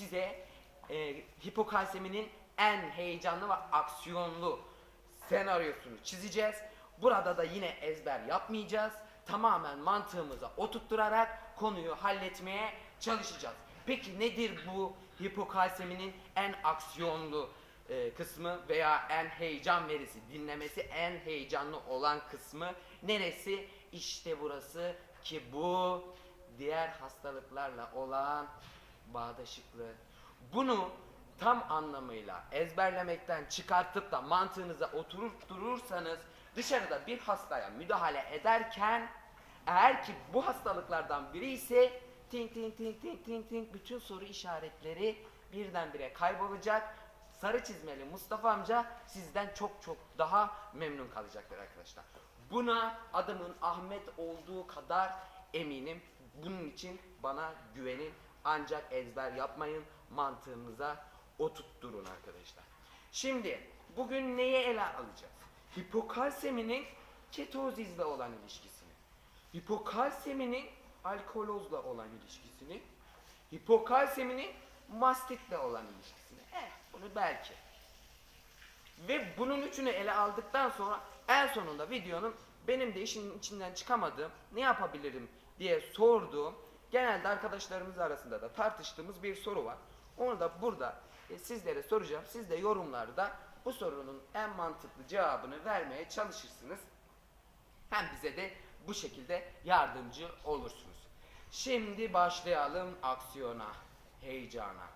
size e, hipokalseminin en heyecanlı ve aksiyonlu senaryosunu çizeceğiz. Burada da yine ezber yapmayacağız. Tamamen mantığımıza oturtturarak konuyu halletmeye çalışacağız. Peki nedir bu hipokalseminin en aksiyonlu e, kısmı veya en heyecan verisi, dinlemesi en heyecanlı olan kısmı neresi? İşte burası ki bu diğer hastalıklarla olan bağdaşıklığı. Bunu tam anlamıyla ezberlemekten çıkartıp da mantığınıza oturturursanız dışarıda bir hastaya müdahale ederken eğer ki bu hastalıklardan biri ise ting ting ting ting ting ting bütün soru işaretleri birdenbire kaybolacak. Sarı çizmeli Mustafa amca sizden çok çok daha memnun kalacaktır arkadaşlar. Buna adımın Ahmet olduğu kadar eminim. Bunun için bana güvenin. Ancak ezber yapmayın. Mantığınıza oturtturun arkadaşlar. Şimdi bugün neyi ele alacağız? Hipokalseminin ketozizle olan ilişkisini. Hipokalseminin alkolozla olan ilişkisini. Hipokalseminin mastitle olan ilişkisini. Eh, bunu belki. Ve bunun üçünü ele aldıktan sonra en sonunda videonun benim de işin içinden çıkamadığım ne yapabilirim diye sorduğum genelde arkadaşlarımız arasında da tartıştığımız bir soru var. Onu da burada e, sizlere soracağım. Siz de yorumlarda bu sorunun en mantıklı cevabını vermeye çalışırsınız. Hem bize de bu şekilde yardımcı olursunuz. Şimdi başlayalım aksiyona, heyecana.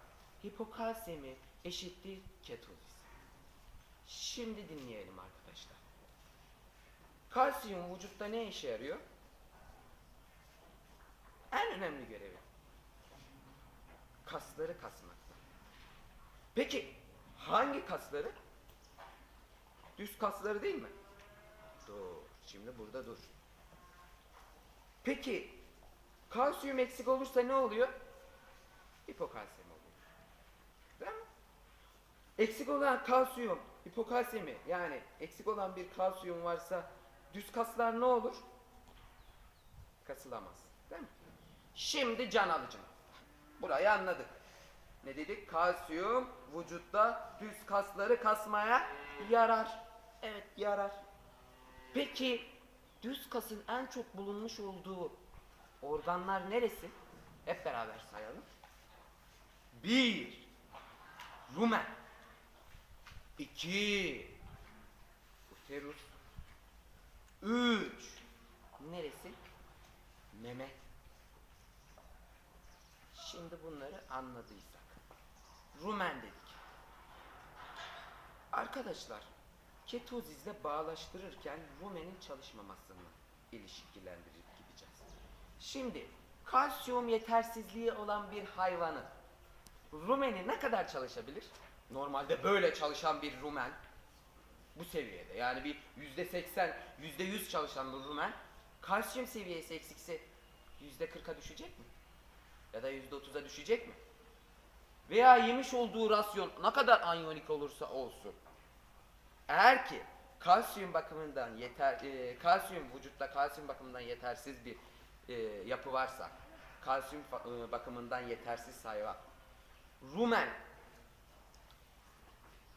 Hipokalsemi eşittir ketozis. Şimdi dinleyelim arkadaşlar. Kalsiyum vücutta ne işe yarıyor? En önemli görevi. Kasları kasmakta. Peki hangi kasları? Düz kasları değil mi? Dur. Şimdi burada dur. Peki kalsiyum eksik olursa ne oluyor? Hipokalsemi oluyor. Değil mi? Eksik olan kalsiyum, hipokalsemi yani eksik olan bir kalsiyum varsa düz kaslar ne olur? Kasılamaz. Değil mi? Şimdi can alıcım. Burayı anladık. Ne dedik? Kalsiyum vücutta düz kasları kasmaya yarar. Evet yarar. Peki düz kasın en çok bulunmuş olduğu organlar neresi? Hep beraber sayalım. Bir, rumen. İki, uterus. Üç, neresi? Meme. Şimdi bunları anladıysak. Rumen dedik. Arkadaşlar, ketozizle bağlaştırırken rumenin çalışmamasını ilişkilendirip gideceğiz. Şimdi, kalsiyum yetersizliği olan bir hayvanın rumeni ne kadar çalışabilir? Normalde böyle çalışan bir rumen bu seviyede yani bir yüzde seksen, yüzde yüz çalışan bir rumen kalsiyum seviyesi eksikse yüzde kırka düşecek mi? Ya da yüzde otuza düşecek mi? Veya yemiş olduğu rasyon ne kadar anyonik olursa olsun. Eğer ki kalsiyum bakımından yeter, e, kalsiyum vücutta kalsiyum bakımından yetersiz bir e, yapı varsa, kalsiyum e, bakımından yetersiz hayvan, rumen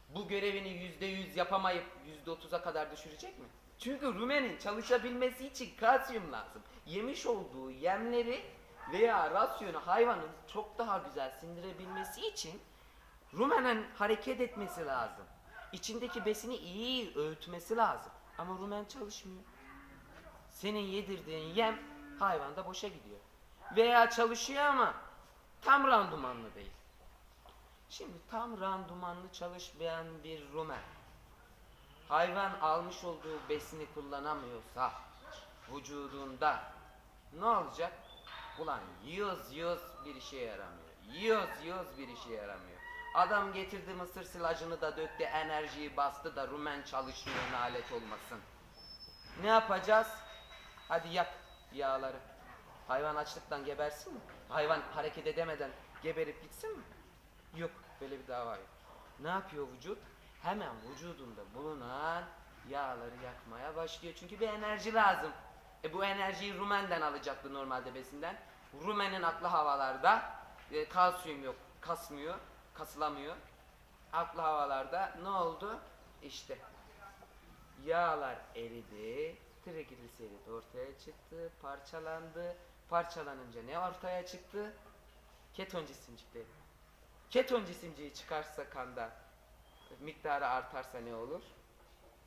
bu görevini yüzde yüz yapamayıp yüzde otuza kadar düşürecek mi? Çünkü rumenin çalışabilmesi için kalsiyum lazım. Yemiş olduğu yemleri veya rasyonu hayvanın çok daha güzel sindirebilmesi için rumenen hareket etmesi lazım. İçindeki besini iyi öğütmesi lazım. Ama rumen çalışmıyor. Senin yedirdiğin yem hayvanda boşa gidiyor. Veya çalışıyor ama tam randımanlı değil. Şimdi tam randımanlı çalışmayan bir rumen hayvan almış olduğu besini kullanamıyorsa vücudunda ne olacak? Ulan yığız yığız bir işe yaramıyor. Yığız yığız bir işe yaramıyor. Adam getirdi mısır silajını da döktü, enerjiyi bastı da rumen çalışmıyor nalet olmasın. Ne yapacağız? Hadi yak yağları. Hayvan açlıktan gebersin mi? Hayvan hareket edemeden geberip gitsin mi? Yok, böyle bir dava yok. Ne yapıyor vücut? Hemen vücudunda bulunan yağları yakmaya başlıyor. Çünkü bir enerji lazım. E bu enerjiyi rumenden alacaktı normalde besinden. Rumenin aklı havalarda, e, kalsiyum yok kasmıyor, kasılamıyor. Altlı havalarda ne oldu? İşte yağlar eridi, trigliserit ortaya çıktı, parçalandı. Parçalanınca ne ortaya çıktı? Keton cisimcikleri. Keton cisimciği çıkarsa kanda miktarı artarsa ne olur?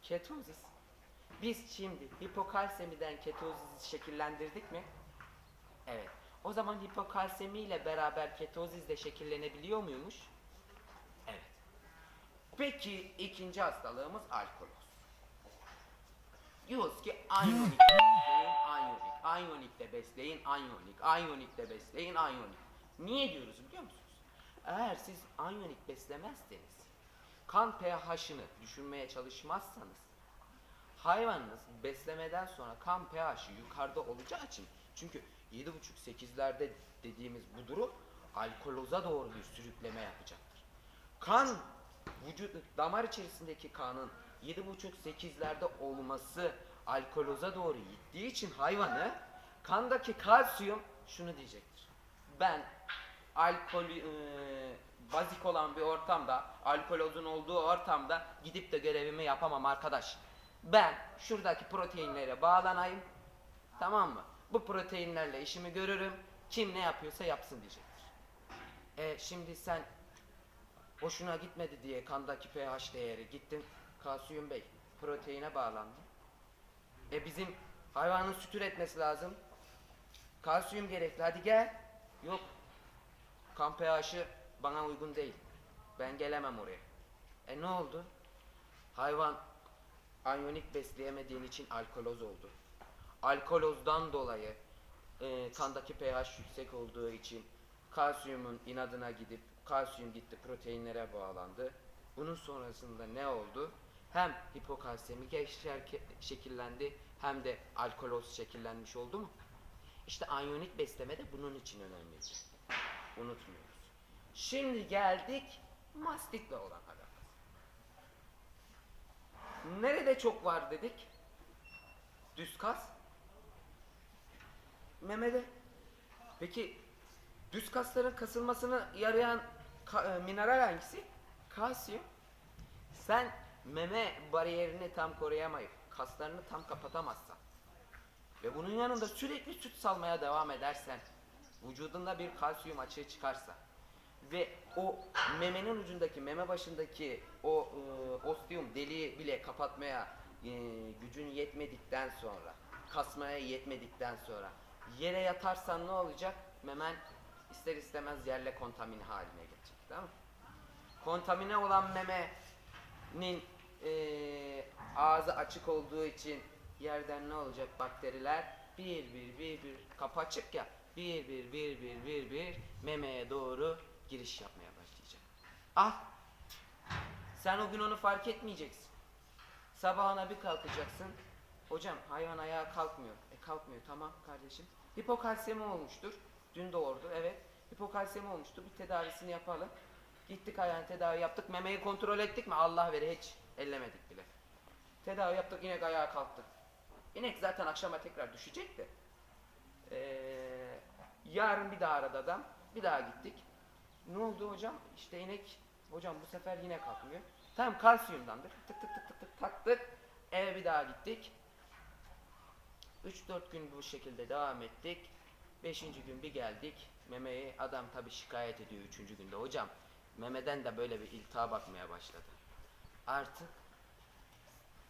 Ketozis. Biz şimdi hipokalsemiden ketozisi şekillendirdik mi? Evet. O zaman hipokalsemi ile beraber ketozis de şekillenebiliyor muymuş? Evet. Peki ikinci hastalığımız alkoloz. Diyoruz ki anyonik besleyin, anyonik. Anyonik de besleyin, anyonik. Anyonik de besleyin, anyonik. Niye diyoruz biliyor musunuz? Eğer siz anyonik beslemezseniz, kan pH'ını düşünmeye çalışmazsanız, hayvanınız beslemeden sonra kan pH'i yukarıda olacağı için çünkü 7,5-8'lerde dediğimiz bu durum alkoloza doğru bir sürükleme yapacaktır. Kan vücut damar içerisindeki kanın 7,5-8'lerde olması alkoloza doğru gittiği için hayvanı kandaki kalsiyum şunu diyecektir. Ben alkol e, bazik olan bir ortamda, alkolozun olduğu ortamda gidip de görevimi yapamam arkadaş. Ben şuradaki proteinlere bağlanayım. Tamam mı? Bu proteinlerle işimi görürüm. Kim ne yapıyorsa yapsın diyecektir. E şimdi sen hoşuna gitmedi diye kandaki pH değeri gittin kalsiyum bey proteine bağlandı. E bizim hayvanın süt üretmesi lazım. Kalsiyum gerekli hadi gel. Yok kan pH'i bana uygun değil. Ben gelemem oraya. E ne oldu? Hayvan anyonik besleyemediğin için alkoloz oldu. Alkolozdan dolayı e, kandaki pH yüksek olduğu için kalsiyumun inadına gidip kalsiyum gitti proteinlere bağlandı. Bunun sonrasında ne oldu? Hem hipokalsemi şekillendi hem de alkoloz şekillenmiş oldu mu? İşte anyonik besleme de bunun için önemliydi. Unutmuyoruz. Şimdi geldik mastitle olan alakası. Nerede çok var dedik? Düz kas. Memede. Peki düz kasların kasılmasını yarayan ka- e, mineral hangisi? Kalsiyum. Sen meme bariyerini tam koruyamayıp kaslarını tam kapatamazsan ve bunun yanında sürekli süt salmaya devam edersen vücudunda bir kalsiyum açığı çıkarsa ve o memenin ucundaki meme başındaki o e, osteum deliği bile kapatmaya e, gücün yetmedikten sonra kasmaya yetmedikten sonra yere yatarsan ne olacak? Memen ister istemez yerle kontamine haline gelecek. Değil mi? kontamine olan memenin eee, ağzı açık olduğu için yerden ne olacak bakteriler bir bir bir bir kapı açık ya bir bir bir bir bir bir memeye doğru giriş yapmaya başlayacak. Ah sen o gün onu fark etmeyeceksin. Sabahına bir kalkacaksın. Hocam hayvan ayağa kalkmıyor. E kalkmıyor tamam kardeşim. Hipokalsemi olmuştur. Dün doğurdu evet. Hipokalsemi olmuştur. Bir tedavisini yapalım. Gittik hayvan tedavi yaptık. Memeyi kontrol ettik mi? Allah veri hiç ellemedik bile. Tedavi yaptık inek ayağa kalktı. İnek zaten akşama tekrar düşecek de. Ee, yarın bir daha aradı adam. Bir daha gittik. Ne oldu hocam? İşte inek hocam bu sefer yine kalkmıyor. Tamam kalsiyumdandır. Tık tık tık tık tık taktık. Eve bir daha gittik. 3-4 gün bu şekilde devam ettik. 5. gün bir geldik. Memeyi adam tabi şikayet ediyor 3. günde. Hocam memeden de böyle bir iltiha bakmaya başladı. Artık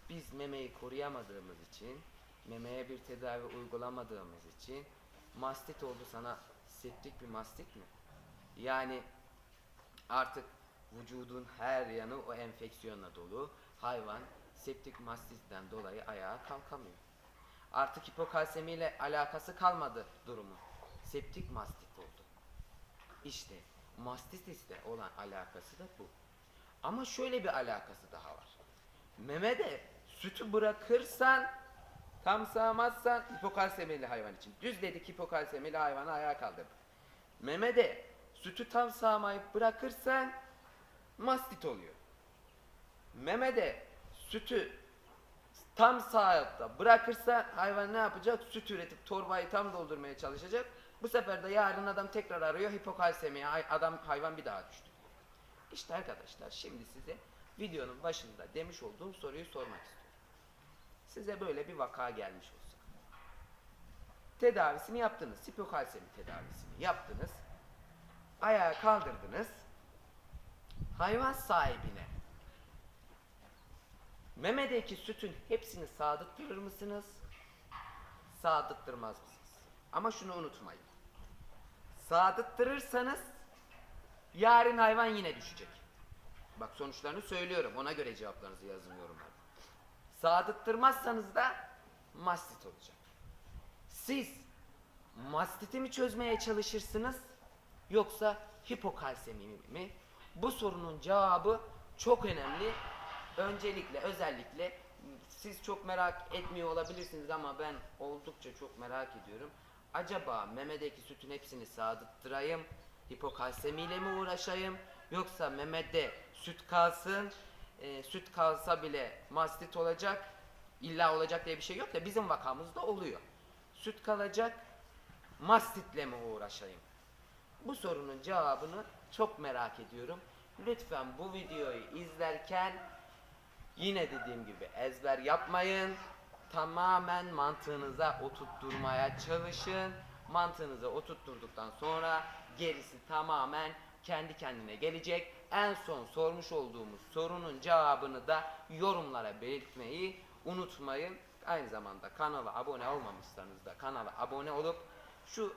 biz memeyi koruyamadığımız için, memeye bir tedavi uygulamadığımız için mastit oldu sana septik bir mastit mi? Yani artık vücudun her yanı o enfeksiyonla dolu. Hayvan septik mastitten dolayı ayağa kalkamıyor. Artık hipokalsemi ile alakası kalmadı durumu. Septik mastit oldu. İşte mastitisle olan alakası da bu. Ama şöyle bir alakası daha var. Memede sütü bırakırsan tam sağmazsan hipokalsemili hayvan için. Düz dedik hipokalsemili hayvanı ayağa kaldırdık. Memede sütü tam sağmayıp bırakırsan mastit oluyor. Memede sütü tam sağlıkta bırakırsa hayvan ne yapacak? Süt üretip torbayı tam doldurmaya çalışacak. Bu sefer de yarın adam tekrar arıyor hipokalsemi hay- adam hayvan bir daha düştü. İşte arkadaşlar şimdi size videonun başında demiş olduğum soruyu sormak istiyorum. Size böyle bir vaka gelmiş olsa. Tedavisini yaptınız. Hipokalsemi tedavisini yaptınız. Ayağa kaldırdınız. Hayvan sahibine memedeki sütün hepsini sağdıktırır mısınız? Sağdıktırmaz mısınız? Ama şunu unutmayın. Sağdıktırırsanız yarın hayvan yine düşecek. Bak sonuçlarını söylüyorum. Ona göre cevaplarınızı yazın yorumlarda. Sadıktırmazsanız da mastit olacak. Siz mastiti mi çözmeye çalışırsınız yoksa hipokalsemi mi? Bu sorunun cevabı çok önemli. Öncelikle özellikle siz çok merak etmiyor olabilirsiniz ama ben oldukça çok merak ediyorum. Acaba memedeki sütün hepsini sağdıttırayım, hipokalsemiyle mi uğraşayım yoksa memede süt kalsın, e, süt kalsa bile mastit olacak, illa olacak diye bir şey yok da bizim vakamızda oluyor. Süt kalacak, mastitle mi uğraşayım? Bu sorunun cevabını çok merak ediyorum. Lütfen bu videoyu izlerken yine dediğim gibi ezber yapmayın. Tamamen mantığınıza oturtturmaya çalışın. Mantığınıza oturtturduktan sonra gerisi tamamen kendi kendine gelecek. En son sormuş olduğumuz sorunun cevabını da yorumlara belirtmeyi unutmayın. Aynı zamanda kanala abone olmamışsanız da kanala abone olup şu